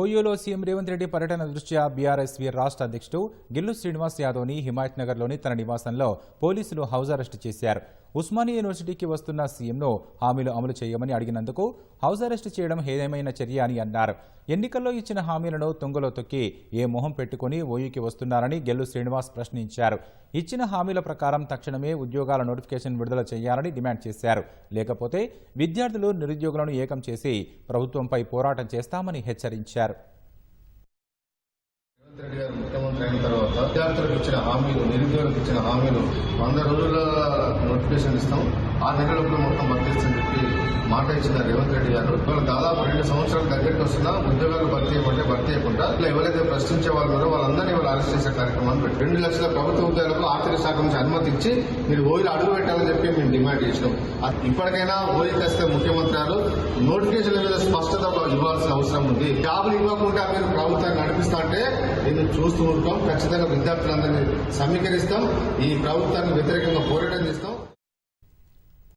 ఓయూలో CM Revanth Reddy పర్యటన దృష్ట్యా BRSV రాష్ట్ర అధ్యక్షుడు గిల్లు శ్రీనివాస్ యాదవ్ని హిమాయత్ నగర్లోని తన నివాసంలో పోలీసులు హౌజ్ అరెస్టు చేశారు. ఉస్మానియా యూనివర్సిటీకి వస్తున్న సీఎంను హామీలు అమలు చేయమని అడిగినందుకు హౌస్ అరెస్ట్ చేయడం హేదమైన చర్య అని అన్నారు. ఎన్నికల్లో ఇచ్చిన హామీలను తుంగలో తొక్కి ఏ మొహం పెట్టుకుని ఓయూకి వస్తున్నారని గెల్లు శ్రీనివాస్ ప్రశ్నించారు. ఇచ్చిన హామీల ప్రకారం తక్షణమే ఉద్యోగాల నోటిఫికేషన్ విడుదల చేయాలని డిమాండ్ చేశారు. లేకపోతే విద్యార్థులు నిరుద్యోగులను ఏకం చేసి ప్రభుత్వంపై పోరాటం చేస్తామని హెచ్చరించారు. ముఖ్యమంత్రి అయిన తర్వాత విద్యార్థులకు ఇచ్చిన హామీలు నిరుద్యోగులకు ఇచ్చిన హామీలు వంద రోజుల నోటిఫికేషన్ ఇస్తాం. ఆ నెలలకు మొత్తం భర్తీస్తని చెప్పి మాట ఇచ్చిన రేవంత్ రెడ్డి గారు. వాళ్ళు దాదాపు రెండు సంవత్సరాలు దగ్గరికి వస్తున్నా ఉద్యోగాలు భర్తీ చేయమంటే భర్తీ ఇవ్వకుండా ఇట్లా ఎవరైతే ప్రశ్నించే వాళ్ళు ఉన్నారో వాళ్ళందరినీ ఇవాళ అరెస్ట్ చేసే కార్యక్రమం రెండు లక్షల ప్రభుత్వ ఉద్యోగాలకు ఆర్థిక శాఖ నుంచి అనుమతి ఇచ్చి మీరు ఓయిలు అడుగు పెట్టాలని చెప్పి మేము డిమాండ్ చేసినాం. అది ఇప్పటికైనా ఓయిల్ తెస్తే ముఖ్యమంత్రి గారు నోటిఫికేషన్ల మీద స్పష్టత ఇవ్వాల్సిన అవసరం ఉంది. జాబులు ఇవ్వకుండా మీరు ప్రభుత్వాన్ని నడిపిస్తా అంటే చూస్తూ ఉంటాం. ఖచ్చితంగా విద్యార్థులందరినీ సమీకరిస్తాం. ఈ ప్రభుత్వాన్ని వ్యతిరేకంగా పోరాటం చేస్తాం.